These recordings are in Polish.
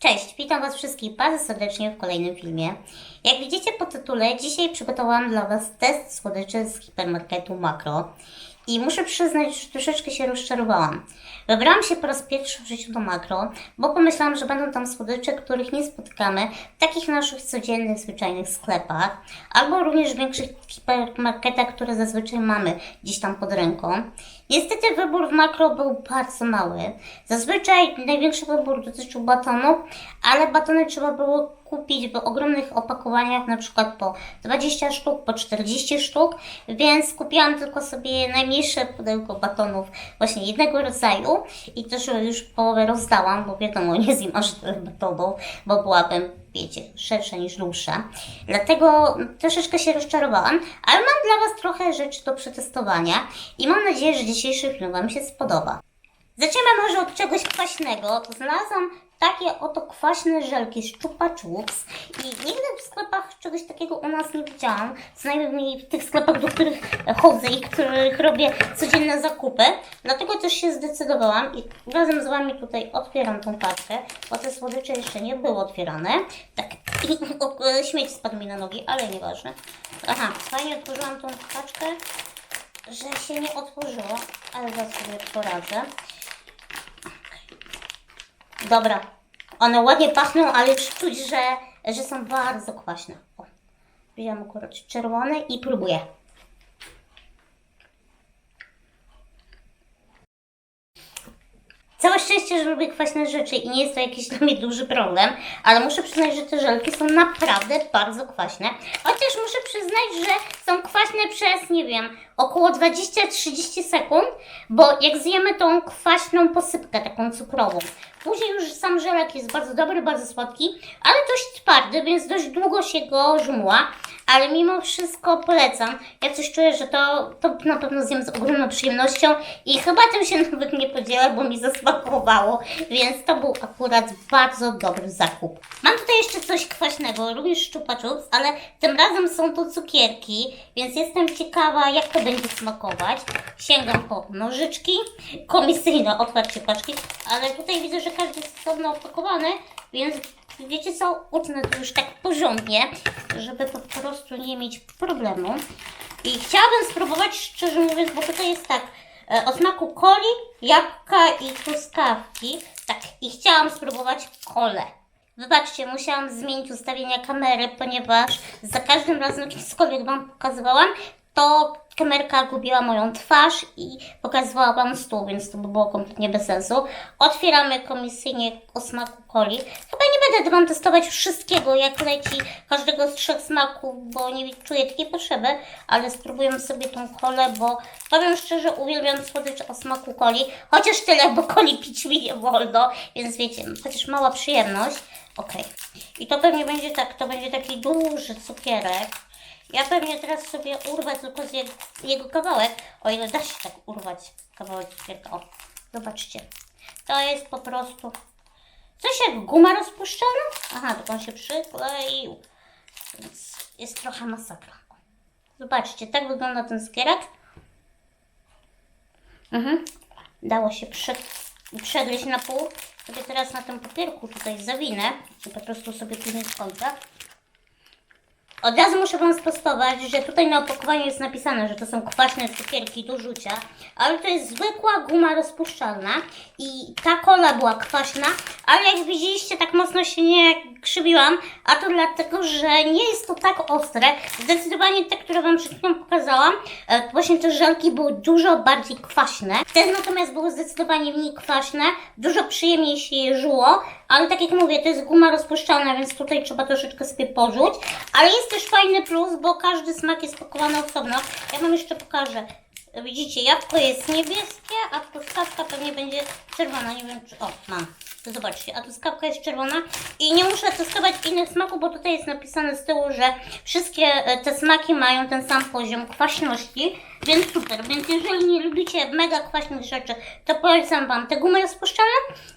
Cześć, witam Was wszystkich bardzo serdecznie w kolejnym filmie. Jak widzicie po tytule, dzisiaj przygotowałam dla Was test słodyczy z hipermarketu Makro. I muszę przyznać, że troszeczkę się rozczarowałam. Wybrałam się po raz pierwszy w życiu do Makro, bo pomyślałam, że będą tam słodycze, których nie spotykamy w takich naszych codziennych, zwyczajnych sklepach, albo również w większych hipermarketach, które zazwyczaj mamy gdzieś tam pod ręką. Niestety wybór w Makro był bardzo mały. Zazwyczaj największy wybór dotyczył batonów, ale batony trzeba było kupić w ogromnych opakowaniach, na przykład po 20 sztuk, po 40 sztuk, więc kupiłam tylko sobie najmniejsze pudełko batonów właśnie jednego rodzaju i też już połowę rozdałam, bo wiadomo, nie zjem aż tyle batonów, bo byłabym, wiecie, szersza niż dłuższa. Dlatego troszeczkę się rozczarowałam, ale mam dla Was trochę rzeczy do przetestowania i mam nadzieję, że dzisiejszy film Wam się spodoba. Zaczniemy może od czegoś kwaśnego. Znalazłam takie oto kwaśne żelki z Chupa Chups i nigdy w sklepach czegoś takiego u nas nie widziałam. Co najmniej w tych sklepach, do których chodzę i których robię codzienne zakupy. Dlatego też się zdecydowałam i razem z Wami tutaj otwieram tą paczkę, bo te słodycze jeszcze nie były otwierane. Tak, i śmieć spadł mi na nogi, ale nieważne. Aha, fajnie otworzyłam tą paczkę że się nie otworzyło, ale zaraz sobie poradzę. Dobra, one ładnie pachną, ale czuć, że, że są bardzo kwaśne. O, wziąłem akurat czerwone i próbuję. Całe szczęście, że lubię kwaśne rzeczy i nie jest to jakiś dla mnie duży problem, ale muszę przyznać, że te żelki są naprawdę bardzo kwaśne. Chociaż muszę przyznać, że są kwaśne przez, nie wiem, około 20-30 sekund, bo jak zjemy tą kwaśną posypkę, taką cukrową, później już sam żelek jest bardzo dobry, bardzo słodki, ale dość twardy, więc dość długo się go żmła, ale mimo wszystko polecam. Ja coś czuję, że to, to na pewno zjem z ogromną przyjemnością i chyba tym się nawet nie podzielę, bo mi zasmakowało, więc to był akurat bardzo dobry zakup. Mam tutaj jeszcze coś kwaśnego, również szczupa ale tym razem są to cukierki, więc jestem ciekawa, jak to będzie smakować. Sięgam po nożyczki, komisyjne otwarcie paczki, ale tutaj widzę, że każdy jest osobno opakowany, więc wiecie co, utnę to już tak porządnie, żeby po prostu nie mieć problemu. I chciałabym spróbować, szczerze mówiąc, bo tutaj jest tak, e, o smaku coli, jabłka i truskawki. Tak, i chciałam spróbować kolę. Wybaczcie, musiałam zmienić ustawienia kamery, ponieważ za każdym razem, cokolwiek Wam pokazywałam, to kamerka gubiła moją twarz i pokazywała Wam stół, więc to by było kompletnie bez sensu. Otwieramy komisyjnie o smaku coli. Chyba nie będę Wam testować wszystkiego, jak leci każdego z trzech smaków, bo nie czuję takiej potrzeby, ale spróbujemy sobie tą kolę, bo powiem szczerze, uwielbiam słodycze o smaku coli, chociaż tyle, bo coli pić mi nie wolno, więc wiecie, chociaż mała przyjemność. Okej. I to pewnie będzie tak, to będzie taki duży cukierek. Ja pewnie teraz sobie urwę tylko z jego, jego kawałek, o ile da się tak urwać kawałek cukierka. O, zobaczcie. To jest po prostu coś jak guma rozpuszczalna. Aha, tylko on się przykleił. Więc jest trochę masakra. Zobaczcie, tak wygląda ten cukierek. Mhm. Dało się prze, przegryźć na pół. Sobie teraz na tym papierku tutaj zawinę po prostu sobie później skończę. Od razu muszę Wam sprostować, że tutaj na opakowaniu jest napisane, że to są kwaśne cukierki do rzucia, ale to jest zwykła guma rozpuszczalna i ta kola była kwaśna, ale jak widzieliście, tak mocno się nie krzywiłam, a to dlatego, że nie jest to tak ostre. Zdecydowanie te, które Wam przed chwilą pokazałam, e, właśnie te żelki były dużo bardziej kwaśne. Te natomiast były zdecydowanie mniej kwaśne, dużo przyjemniej się je żuło, ale tak jak mówię, to jest guma rozpuszczalna, więc tutaj trzeba troszeczkę sobie porzuć. Ale jest też fajny plus, bo każdy smak jest pakowany osobno. Ja Wam jeszcze pokażę. Widzicie, jabłko jest niebieskie, a truskawka pewnie będzie czerwona. Nie wiem, czy... O, mam. Zobaczcie, a truskawka jest czerwona. I nie muszę testować innych smaków, bo tutaj jest napisane z tyłu, że wszystkie e, te smaki mają ten sam poziom kwaśności, więc super. Więc jeżeli nie lubicie mega kwaśnych rzeczy, to polecam Wam te gumy rozpuszczalne,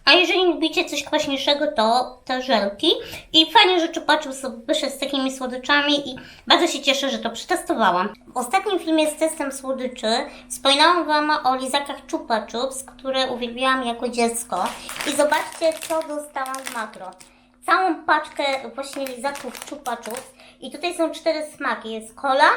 a jeżeli lubicie coś kwaśniejszego, to te żelki. I fajnie, że czupaczył sobie z takimi słodyczami i bardzo się cieszę, że to przetestowałam. W ostatnim filmie z testem słodyczy wspominałam Wam o lizakach Chupa Chups, które uwielbiałam jako dziecko. I zobaczcie, co dostałam w makro. całą paczkę właśnie lizaków czupaczów i tutaj są cztery smaki. Jest kola,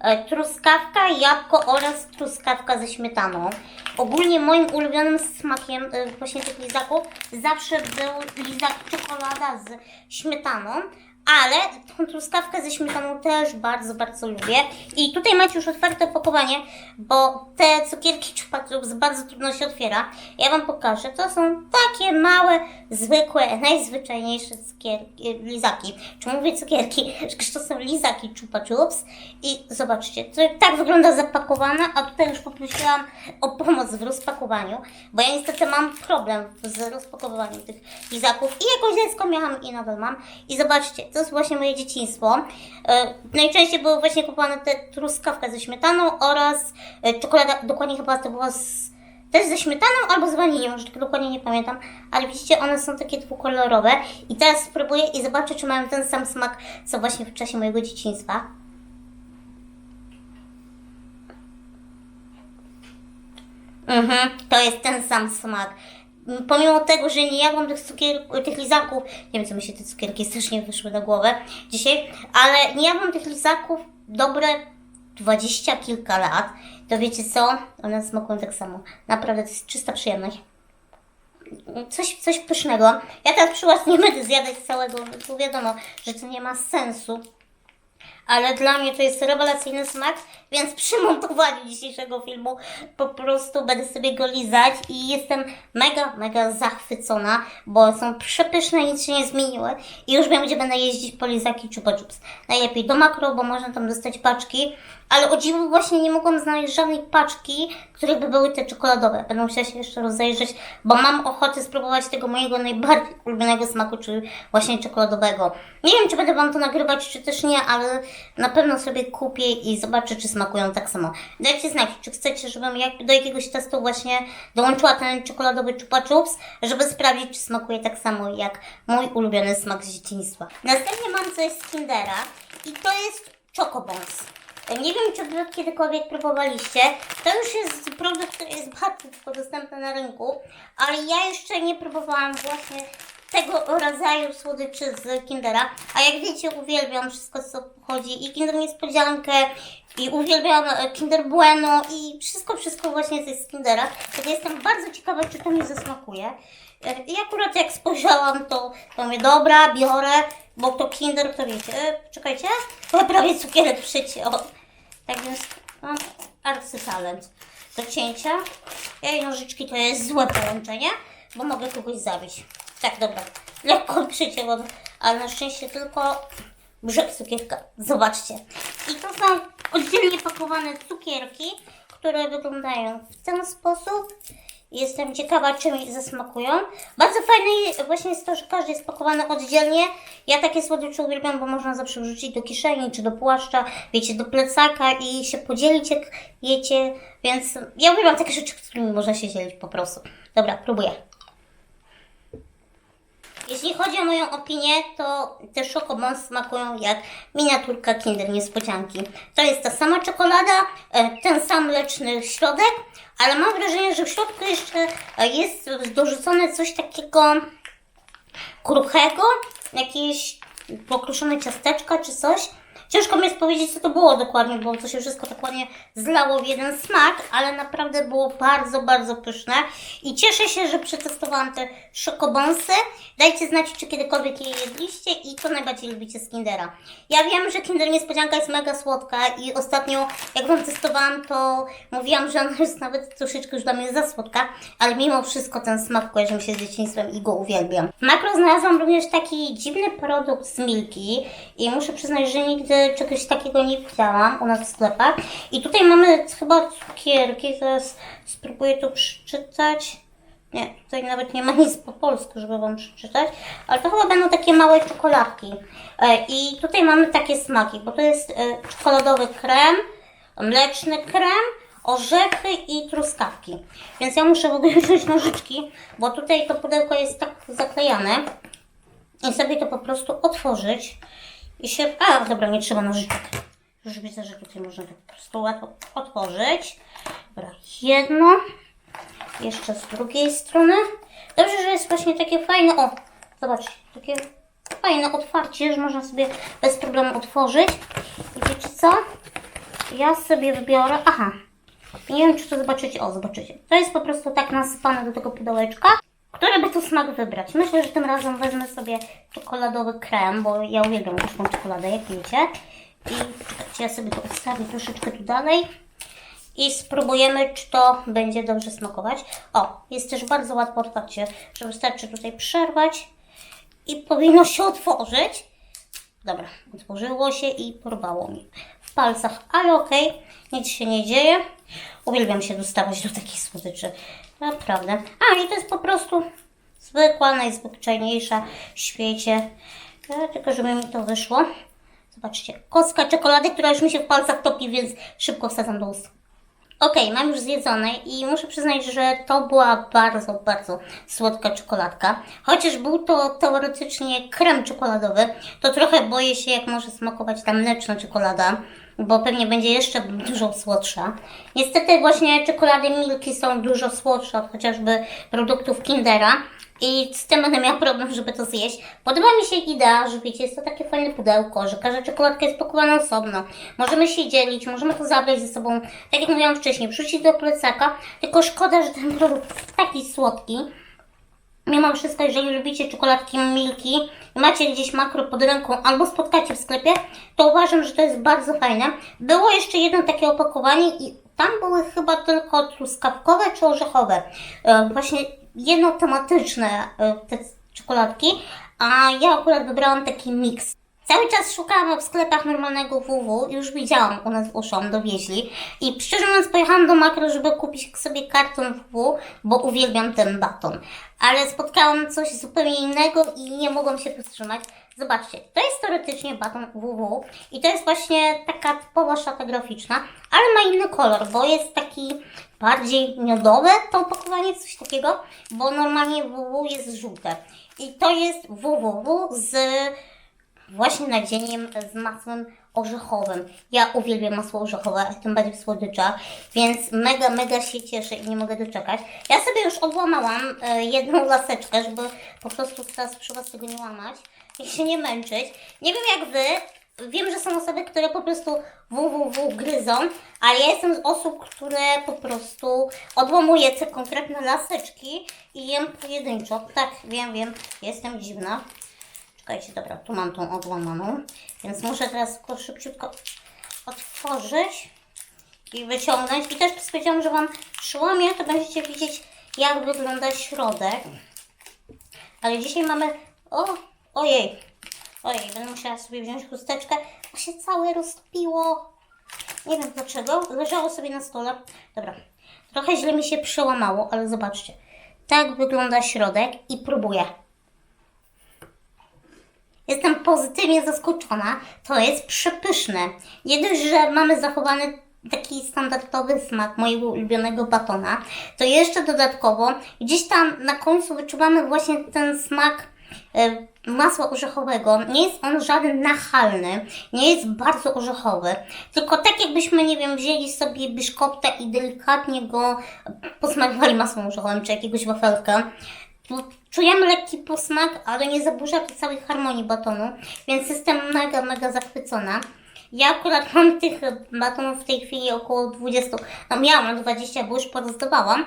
e, truskawka, jabłko oraz truskawka ze śmietaną. Ogólnie moim ulubionym smakiem e, właśnie tych lizaków zawsze był lizak czekolada z śmietaną. Ale tą truskawkę ze śmietaną też bardzo, bardzo lubię. I tutaj macie już otwarte opakowanie, bo te cukierki Chupa bardzo trudno się otwiera. Ja Wam pokażę. To są takie małe, zwykłe, najzwyczajniejsze cukierki, lizaki. Czy mówię cukierki? Przecież to są lizaki Chupa Chups. I zobaczcie, to tak wygląda zapakowane, a tutaj już poprosiłam o pomoc w rozpakowaniu, bo ja niestety mam problem z rozpakowywaniem tych lizaków i jakoś dziecko miałam i nadal mam. I zobaczcie, to jest właśnie moje dzieciństwo. E, najczęściej były właśnie kupowane te truskawka ze śmietaną oraz e, czekolada, dokładnie chyba to była z, też ze śmietaną albo z wanilią, już tak dokładnie nie pamiętam, ale widzicie, one są takie dwukolorowe i teraz spróbuję i zobaczę, czy mają ten sam smak, co właśnie w czasie mojego dzieciństwa. Mhm, to jest ten sam smak. Pomimo tego, że nie jadłam tych cukier, tych lizaków, nie wiem co mi się te cukierki strasznie wyszły na głowę dzisiaj, ale nie jadłam tych lizaków dobre dwadzieścia kilka lat, to wiecie co? One smakują tak samo. Naprawdę to jest czysta przyjemność. Coś, coś pysznego. Ja teraz przy nie będę zjadać całego, bo wiadomo, że to nie ma sensu ale dla mnie to jest rewelacyjny smak, więc przy montowaniu dzisiejszego filmu po prostu będę sobie go lizać i jestem mega, mega zachwycona, bo są przepyszne, nic się nie zmieniły i już wiem, gdzie będę jeździć po lizaki Chupa Chups. Najlepiej do makro, bo można tam dostać paczki, ale o dziwo właśnie nie mogłam znaleźć żadnej paczki, które by były te czekoladowe. Będę musiała się jeszcze rozejrzeć, bo mam ochotę spróbować tego mojego najbardziej ulubionego smaku, czyli właśnie czekoladowego. Nie wiem, czy będę Wam to nagrywać, czy też nie, ale na pewno sobie kupię i zobaczę, czy smakują tak samo. Dajcie znać, czy chcecie, żebym jak, do jakiegoś testu właśnie dołączyła ten czekoladowy Chupa Chups, żeby sprawdzić, czy smakuje tak samo jak mój ulubiony smak z dzieciństwa. Następnie mam coś z Kindera i to jest Chocobons. Nie wiem, czy Wy kiedykolwiek próbowaliście. To już jest produkt, który jest bardzo dostępny na rynku, ale ja jeszcze nie próbowałam właśnie tego rodzaju słodyczy z Kindera. A jak wiecie, uwielbiam wszystko, co pochodzi i Kinder Niespodziankę, i uwielbiam e, Kinder Bueno i wszystko, wszystko właśnie z Kindera. Tak jestem bardzo ciekawa, czy to mi zasmakuje. E, I akurat jak spojrzałam, to, to mówię, dobra, biorę, bo to Kinder, to wiecie, e, czekajcie, to prawie cukierek przyciął. Tak więc mam arcytalent do cięcia. Ja i nożyczki to jest złe połączenie, bo mogę kogoś zabić. Tak, dobra, lekko przycięłam, ale na szczęście tylko brzeg cukierka. Zobaczcie. I to są oddzielnie pakowane cukierki, które wyglądają w ten sposób. Jestem ciekawa, czy mi zasmakują. Bardzo fajne właśnie jest to, że każdy jest pakowany oddzielnie. Ja takie słodycze uwielbiam, bo można zawsze wrzucić do kieszeni, czy do płaszcza, wiecie, do plecaka i się podzielić, jak jecie. Więc ja uwielbiam takie rzeczy, którymi można się dzielić po prostu. Dobra, próbuję. Jeśli chodzi o moją opinię, to te szokobons smakują jak miniaturka Kinder Niespodzianki. To jest ta sama czekolada, e, ten sam mleczny środek, ale mam wrażenie, że w środku jeszcze e, jest dorzucone coś takiego kruchego, jakieś pokruszone ciasteczka czy coś. Ciężko mi jest powiedzieć, co to było dokładnie, bo to się wszystko tak ładnie zlało w jeden smak, ale naprawdę było bardzo, bardzo pyszne. I cieszę się, że przetestowałam te szokobonsy. Dajcie znać, czy kiedykolwiek je jedliście i co najbardziej lubicie z Kindera. Ja wiem, że Kinder Niespodzianka jest mega słodka i ostatnio, jak Wam testowałam, to mówiłam, że ona jest nawet troszeczkę już dla mnie za słodka, ale mimo wszystko ten smak kojarzy mi się z dzieciństwem i go uwielbiam. W makro znalazłam również taki dziwny produkt z Milki i muszę przyznać, że nigdy czegoś takiego nie widziałam u nas w sklepach. I tutaj mamy chyba cukierki, zaraz spróbuję to przeczytać. Nie, tutaj nawet nie ma nic po polsku, żeby Wam przeczytać, ale to chyba będą takie małe czekoladki. E, I tutaj mamy takie smaki, bo to jest e, czekoladowy krem, mleczny krem, orzechy i truskawki. Więc ja muszę w ogóle wziąć nożyczki, bo tutaj to pudełko jest tak zaklejane i sobie to po prostu otworzyć i się... A, dobra, nie trzeba nożyczek. Już widzę, że tutaj można to po prostu łatwo otworzyć. Dobra, jedno. Jeszcze z drugiej strony. Dobrze, że jest właśnie takie fajne. O, zobaczcie, takie fajne otwarcie, że można sobie bez problemu otworzyć. I wiecie co? Ja sobie wybiorę. Aha. Nie wiem, czy to zobaczycie. O, zobaczycie. To jest po prostu tak nasypane do tego pudełeczka. Który by tu smak wybrać? Myślę, że tym razem wezmę sobie czekoladowy krem, bo ja uwielbiam gorzką czekoladę, jak wiecie. I ja sobie to odstawię troszeczkę tu dalej. I spróbujemy, czy to będzie dobrze smakować. O, jest też bardzo łatwo otwarcie, że wystarczy tutaj przerwać i powinno się otworzyć. Dobra, otworzyło się i porwało mi w palcach, ale okej, nic się nie dzieje. Uwielbiam się dostawać do takich słodyczy, naprawdę. A, i to jest po prostu zwykła, najzwyczajniejsza w świecie, e, tylko żeby mi to wyszło. Zobaczcie, kostka czekolady, która już mi się w palcach topi, więc szybko wsadzam do ust. Okej, mam już zjedzone i muszę przyznać, że to była bardzo, bardzo słodka czekoladka. Chociaż był to teoretycznie krem czekoladowy, to trochę boję się, jak może smakować ta mleczna czekolada, bo pewnie będzie jeszcze dużo słodsza. Niestety właśnie czekolady Milki są dużo słodsze od chociażby produktów Kindera. I z tym będę miała problem, żeby to zjeść. Podoba mi się idea, że wiecie, jest to takie fajne pudełko, że każda czekoladka jest pakowana osobno. Możemy się dzielić, możemy to zabrać ze sobą, tak jak mówiłam wcześniej, wrzucić do plecaka. Tylko szkoda, że ten produkt jest taki słodki. Mimo wszystko, jeżeli lubicie czekoladki Milki i macie gdzieś makro pod ręką albo spotkacie w sklepie, to uważam, że to jest bardzo fajne. Było jeszcze jedno takie opakowanie i tam były chyba tylko truskawkowe czy orzechowe. E, Właśnie jedno tematyczne e, te czekoladki, a ja akurat wybrałam taki miks. Cały czas szukałam w sklepach normalnego WW, już widziałam u nas Uszą, dowieźli i szczerze mówiąc pojechałam do Makro, żeby kupić sobie karton WW, bo uwielbiam ten baton. Ale spotkałam coś zupełnie innego i nie mogłam się powstrzymać. Zobaczcie, to jest teoretycznie baton WW i to jest właśnie taka typowa szata graficzna, ale ma inny kolor, bo jest taki bardziej miodowe to opakowanie, coś takiego, bo normalnie WW jest żółte. I to jest WWW z właśnie nadzieniem z masłem orzechowym. Ja uwielbiam masło orzechowe, tym bardziej w słodyczach, więc mega, mega się cieszę i nie mogę doczekać. Ja sobie już odłamałam e, jedną laseczkę, żeby po prostu teraz przy Was tego nie łamać i się nie męczyć. Nie wiem jak Wy, Wiem, że są osoby, które po prostu www gryzą, ale ja jestem z osób, które po prostu odłamuję te konkretne laseczki i jem pojedynczo. Tak, wiem, wiem, jestem dziwna. Czekajcie, dobra, tu mam tą odłamaną, więc muszę teraz tylko szybciutko otworzyć i wyciągnąć. I też stwierdziłam, że Wam przyłamię, to będziecie widzieć, jak wygląda środek. Ale dzisiaj mamy... O, ojej, ojej, będę musiała sobie wziąć chusteczkę, bo się całe roztopiło. Nie wiem dlaczego, leżało sobie na stole. Dobra, trochę źle mi się przełamało, ale zobaczcie. Tak wygląda środek i próbuję. Jestem pozytywnie zaskoczona. To jest przepyszne. Nie dość, że mamy zachowany taki standardowy smak mojego ulubionego batona, to jeszcze dodatkowo gdzieś tam na końcu wyczuwamy właśnie ten smak e, masła orzechowego. Nie jest on żaden nachalny, nie jest bardzo orzechowy, tylko tak jakbyśmy, nie wiem, wzięli sobie biszkopta i delikatnie go posmakowali masłem orzechowym, czy jakiegoś wafelka. Tu Czujemy lekki posmak, ale nie zaburza to całej harmonii batonu, więc jestem mega, mega zachwycona. Ja akurat mam tych batonów w tej chwili około 20, no miałam 20, bo już porozdawałam.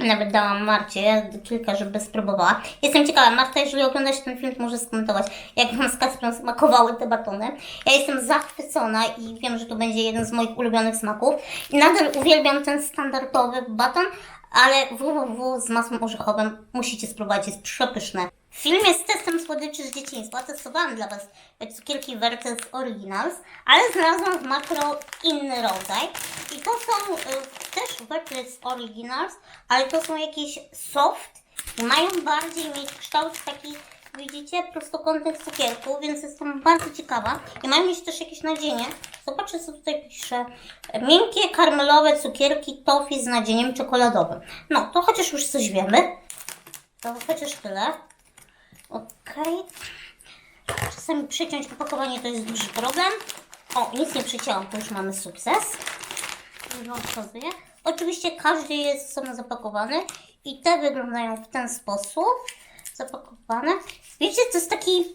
Nawet dałam Marcie kilka, żeby spróbowała. Jestem ciekawa, Marta, jeżeli oglądasz ten film, może skomentować, jak Wam z smakowały te batony. Ja jestem zachwycona i wiem, że to będzie jeden z moich ulubionych smaków. I nadal uwielbiam ten standardowy baton, ale www z masłem orzechowym musicie spróbować, jest przepyszne. Film jest testem słodyczy z dzieciństwa. Testowałam dla Was cukierki Vertes Originals, ale znalazłam w makro inny rodzaj. I to są y, też Vertes Originals, ale to są jakieś soft mają bardziej mieć kształt taki, widzicie, prostokątnych cukierków, więc jestem bardzo ciekawa. I mają mieć też jakieś nadzienie. Zobaczcie, co tutaj pisze. Miękkie, karmelowe cukierki toffee z nadzieniem czekoladowym. No, to chociaż już coś wiemy. To chociaż tyle. Okej. Czasami przyciąć opakowanie to jest duży problem. O, nic nie przycięłam, to już mamy sukces. Pokazuję. Oczywiście każdy jest osobno zapakowany i te wyglądają w ten sposób. Zapakowane. Wiecie, to jest taki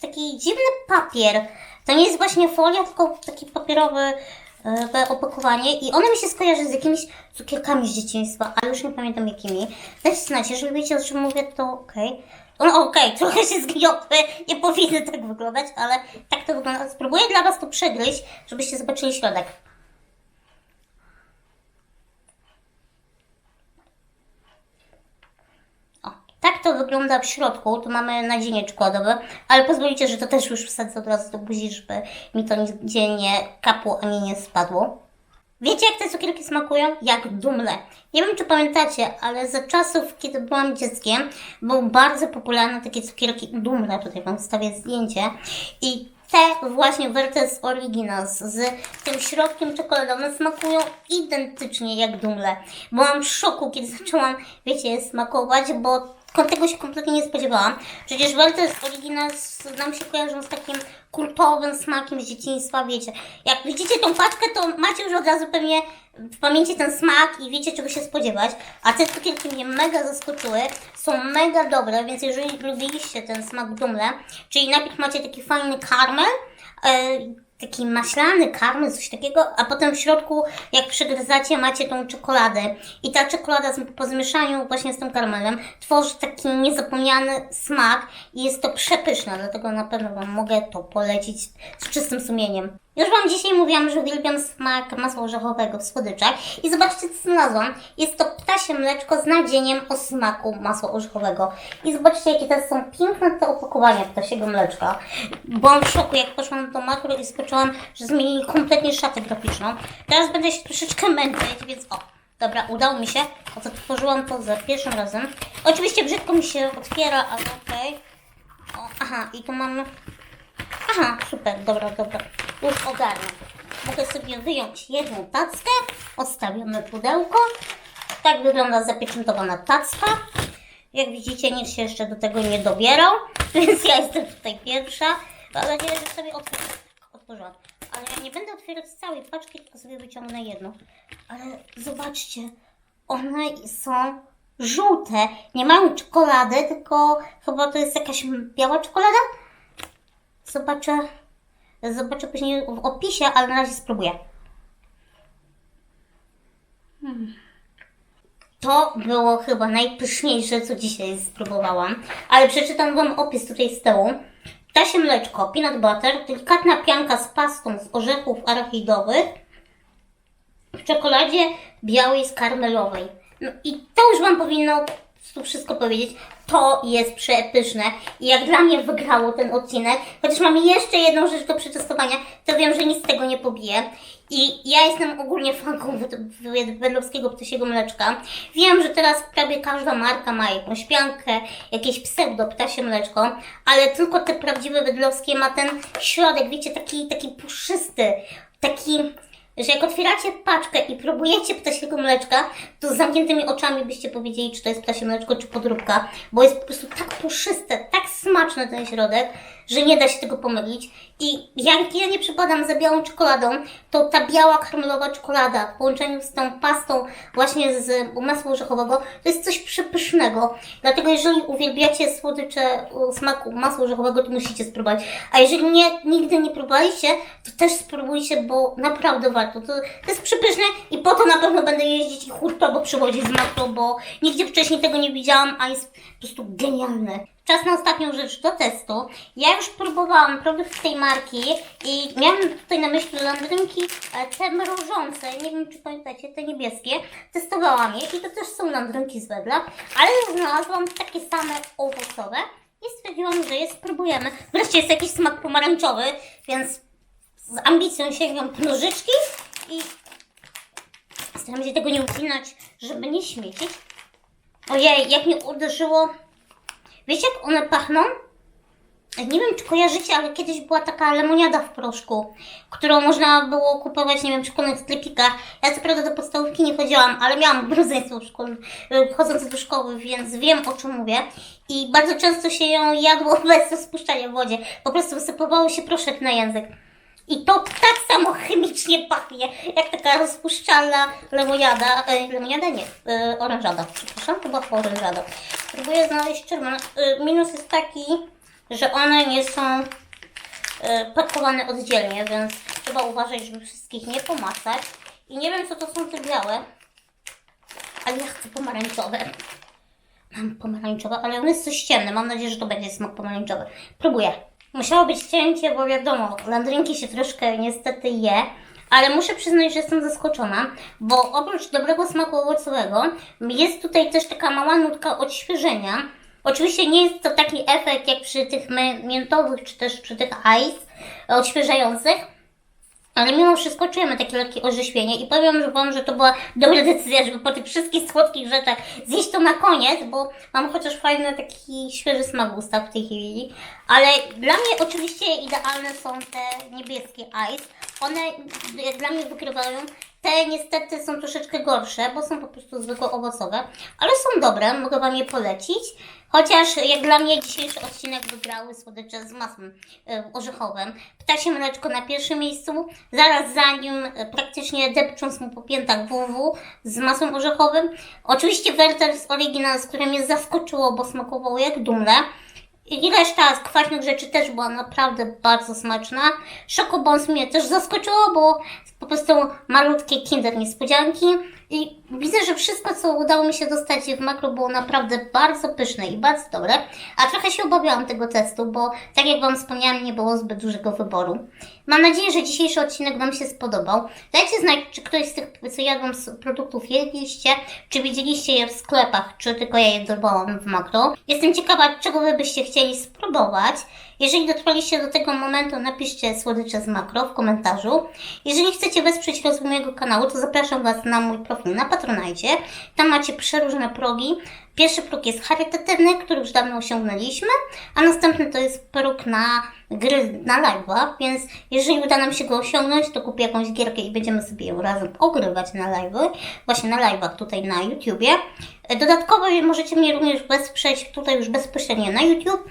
taki dziwny papier. To nie jest właśnie folia, tylko taki papierowy e, opakowanie i one mi się skojarzy z jakimiś cukierkami z dzieciństwa, ale już nie pamiętam jakimi. Dajcie znać, jeżeli wiecie o czym mówię, to okej. No okej, trochę się zgniotły, nie powinny tak wyglądać, ale tak to wygląda. Spróbuję dla Was to przegryźć, żebyście zobaczyli środek. O, tak to wygląda w środku. Tu mamy nadzienie czekoladowe, ale pozwolicie, że to też już wsadzę od razu do buzi, żeby mi to nigdzie nie kapło ani nie spadło. Wiecie, jak te cukierki smakują? Jak dumle. Nie wiem, czy pamiętacie, ale za czasów, kiedy byłam dzieckiem, był bardzo popularne takie cukierki dumle. Tutaj Wam wstawię zdjęcie. I te właśnie Vertes Originals z tym środkiem czekoladowym smakują identycznie jak dumle. Byłam w szoku, kiedy zaczęłam, wiecie, smakować, bo tego się kompletnie nie spodziewałam. Przecież Weltes Originals nam się kojarzą z takim kultowym smakiem z dzieciństwa, wiecie. Jak widzicie tą paczkę, to macie już od razu pewnie w pamięci ten smak i wiecie czego się spodziewać. A te cukierki mnie mega zaskoczyły. Są mega dobre, więc jeżeli lubiliście ten smak dumle, czyli najpierw macie taki fajny karmel, e, taki maślany karmel, coś takiego, a potem w środku, jak przegryzacie, macie tą czekoladę. I ta czekolada po zmieszaniu właśnie z tym karmelem tworzy taki niezapomniany smak i jest to przepyszne, dlatego na pewno Wam mogę to polecić z czystym sumieniem. Już Wam dzisiaj mówiłam, że uwielbiam smak masła orzechowego w słodyczach i zobaczcie, co znalazłam. Jest to ptasie mleczko z nadzieniem o smaku masła orzechowego. I zobaczcie, jakie to są piękne te opakowania ptasiego mleczka. Byłam w szoku, jak poszłam do makro i zobaczyłam, że zmienili kompletnie szatę graficzną. Teraz będę się troszeczkę męczyć, więc o. Dobra, udało mi się. Otworzyłam to za pierwszym razem. Oczywiście brzydko mi się otwiera, ale okej. O, Aha, i tu mamy Aha, super, dobra, dobra. Już ogarnę. Mogę sobie wyjąć jedną tackę, odstawiamy pudełko. Tak wygląda zapieczętowana tacka. Jak widzicie, nikt się jeszcze do tego nie dobierał, więc ja jestem tutaj pierwsza. Mam nadzieję, że sobie otworzę. otworzyłam. Ale ja nie będę otwierać całej paczki, tylko sobie wyciągnę jedną. Ale zobaczcie, one są żółte. Nie mają czekolady, tylko chyba to jest jakaś biała czekolada? Zobaczę, zobaczę później w opisie, ale na razie spróbuję. Hmm. To było chyba najpyszniejsze, co dzisiaj spróbowałam, ale przeczytam Wam opis tutaj z tyłu. Ptasie mleczko, peanut butter, delikatna pianka z pastą z orzechów arachidowych, w czekoladzie białej z karmelowej. No i to już Wam powinno tu wszystko powiedzieć. To jest przepyszne i jak dla mnie wygrało ten odcinek, chociaż mam jeszcze jedną rzecz do przetestowania, to wiem, że nic z tego nie pobije. I ja jestem ogólnie fanką wed- wed- wedlowskiego ptasiego mleczka. Wiem, że teraz prawie każda marka ma jakąś piankę, jakieś pseudo ptasie mleczko, ale tylko te prawdziwe wedlowskie ma ten środek, wiecie, taki, taki puszysty, taki że jak otwieracie paczkę i próbujecie ptasiego mleczka, to z zamkniętymi oczami byście powiedzieli, czy to jest ptasie mleczko, czy podróbka, bo jest po prostu tak puszyste, tak smaczny ten środek, że nie da się tego pomylić. I jak ja nie przypadam za białą czekoladą, to ta biała karmelowa czekolada w połączeniu z tą pastą właśnie z masła orzechowego, to jest coś przepysznego. Dlatego jeżeli uwielbiacie słodycze smaku masła orzechowego, to musicie spróbować. A jeżeli nie, nigdy nie próbowaliście, to też spróbujcie, bo naprawdę warto. To, to jest przepyszne i po to na pewno będę jeździć i hurtowo przywozić z makro, bo nigdzie wcześniej tego nie widziałam, a jest po prostu genialne. Czas na ostatnią rzecz do testu. Ja już próbowałam produkt tej marki i miałam tutaj na myśli landrynki te mrożące, nie wiem czy pamiętacie, te niebieskie. Testowałam je i to też są landrynki z wedla, ale znalazłam takie same owocowe i stwierdziłam, że je spróbujemy. Wreszcie jest jakiś smak pomarańczowy, więc z ambicją sięgam po nożyczki i staram się tego nie ucinać, żeby nie śmiecić. Ojej, jak mnie uderzyło. Wiecie, jak one pachną? Nie wiem, czy kojarzycie, ale kiedyś była taka lemoniada w proszku, którą można było kupować, nie wiem, w szkolnych sklepikach. Ja co prawda do podstawówki nie chodziłam, ale miałam rodzeństwo szkolne, chodzące do szkoły, więc wiem, o czym mówię. I bardzo często się ją jadło bez rozpuszczania w wodzie. Po prostu wysypywało się proszek na język. I to tak samo chemicznie pachnie, jak taka rozpuszczalna lemoniada. E, lemoniada nie, e, orężada. Przepraszam, to była orężada. Próbuję znaleźć czerwone. E, minus jest taki, że one nie są e, pakowane oddzielnie, więc trzeba uważać, żeby wszystkich nie pomacać. I nie wiem, co to są te białe, ale ja chcę pomarańczowe. Mam pomarańczowe, ale on jest coś ciemny. Mam nadzieję, że to będzie smak pomarańczowy. Próbuję. Musiało być cięcie, bo wiadomo, landrynki się troszkę niestety je, ale muszę przyznać, że jestem zaskoczona, bo oprócz dobrego smaku owocowego jest tutaj też taka mała nutka odświeżenia. Oczywiście nie jest to taki efekt jak przy tych mi- miętowych, czy też przy tych ice odświeżających, ale mimo wszystko czujemy takie lekkie orzeźwienie i powiem Wam, że to była dobra decyzja, żeby po tych wszystkich słodkich rzeczach zjeść to na koniec, bo mam chociaż fajny taki świeży smak w ustach w tej chwili. Ale dla mnie oczywiście idealne są te niebieskie ice. One dla mnie wygrywają. Te niestety są troszeczkę gorsze, bo są po prostu zwykłe owocowe, ale są dobre, mogę Wam je polecić. Chociaż jak dla mnie dzisiejszy odcinek wygrały słodycze z masłem e, orzechowym. Ptasie mleczko na pierwszym miejscu, zaraz za nim e, praktycznie depcząc mu po piętach WW z masłem orzechowym. Oczywiście Werther z Original, z którym mnie zaskoczyło, bo smakowało jak dumle. I reszta z kwaśnych rzeczy też była naprawdę bardzo smaczna. Szokobons mnie też zaskoczyło, bo po prostu malutkie kinder niespodzianki. I widzę, że wszystko, co udało mi się dostać w makro, było naprawdę bardzo pyszne i bardzo dobre. A trochę się obawiałam tego testu, bo tak jak Wam wspomniałam, nie było zbyt dużego wyboru. Mam nadzieję, że dzisiejszy odcinek Wam się spodobał. Dajcie znać, czy ktoś z tych, co jadłam z produktów jedliście, czy widzieliście je w sklepach, czy tylko ja je dorwałam w makro. Jestem ciekawa, czego Wy byście chcieli spróbować. Jeżeli dotrwaliście do tego momentu, napiszcie słodycze z makro w komentarzu. Jeżeli chcecie wesprzeć rozwój mojego kanału, to zapraszam Was na mój profil na Patronajcie. Tam macie przeróżne progi. Pierwszy próg jest charytatywny, który już dawno osiągnęliśmy, a następny to jest próg na gry na live'a, więc jeżeli uda nam się go osiągnąć, to kupię jakąś gierkę i będziemy sobie ją razem ogrywać na live'y, właśnie na live'ach tutaj na YouTubie. Dodatkowo możecie mnie również wesprzeć tutaj już bezpośrednio na YouTube.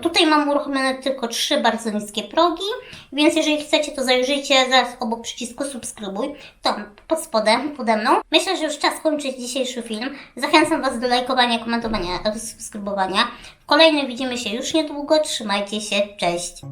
Tutaj mam uruchomione tylko trzy bardzo niskie progi, więc jeżeli chcecie, to zajrzyjcie zaraz obok przycisku subskrybuj, tam pod spodem, pode mną. Myślę, że już czas kończyć dzisiejszy film. Zachęcam Was do lajkowania, komentowania, subskrybowania. W kolejnym widzimy się już niedługo. Trzymajcie się, cześć!